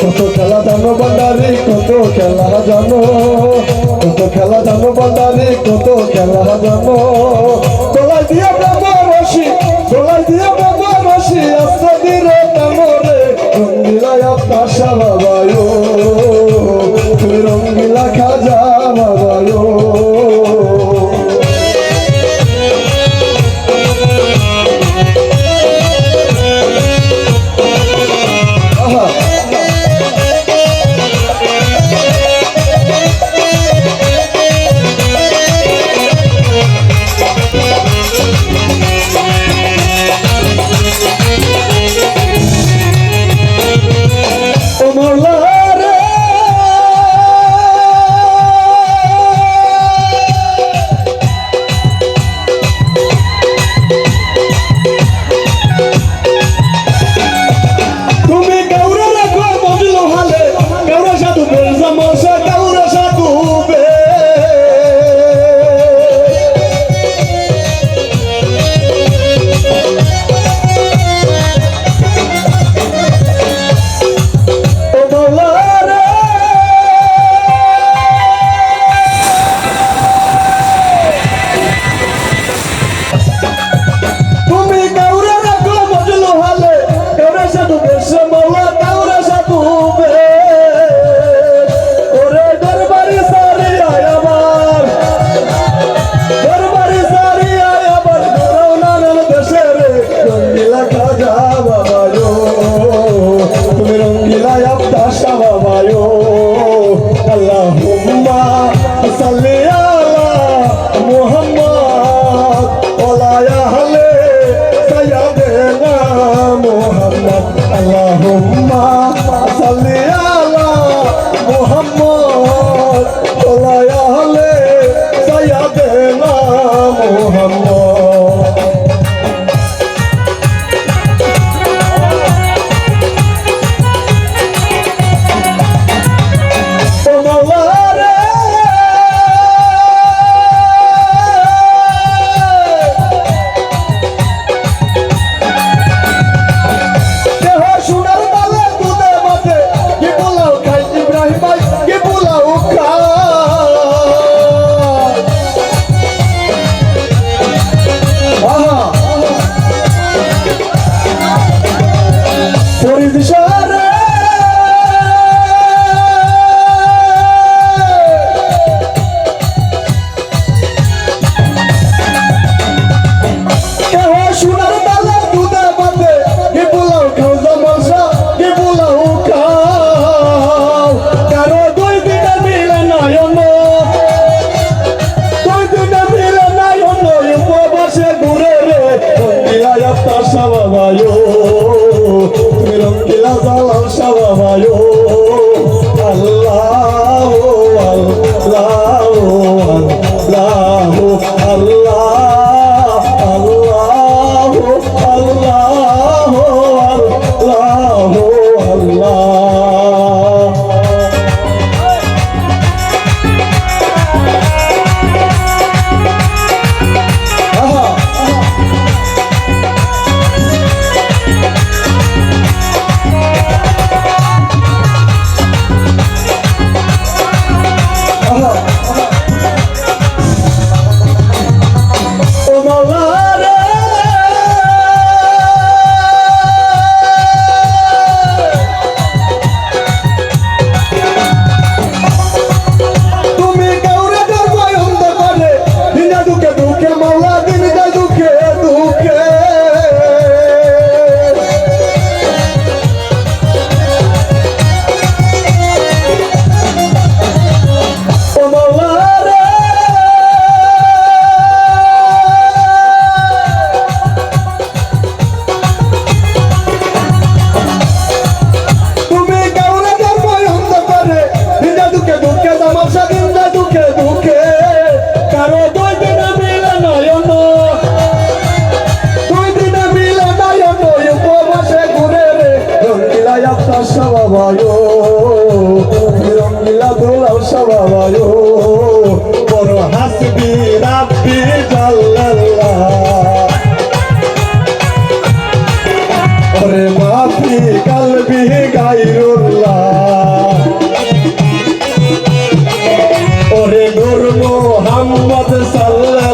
কত খেলা জানো বান্ডারি কত খেলা জানো? কত খেলা জানো বান্ডারি কত খেলা জানো? ये पूरा শাবাবায়ো তুমি রঙ্গিলা জালাম শাবাবায়ো আল্লাহ বাবায়ো রঙ্গিলা দুলাউসা বাবায়ো বড় হাসবি রাব্বি জাল্লাল্লাহ। ওরে মাফি, কালবি গায়রুল্লাহ ওরে নূর মোহাম্মদ সাল্লাল্লাহ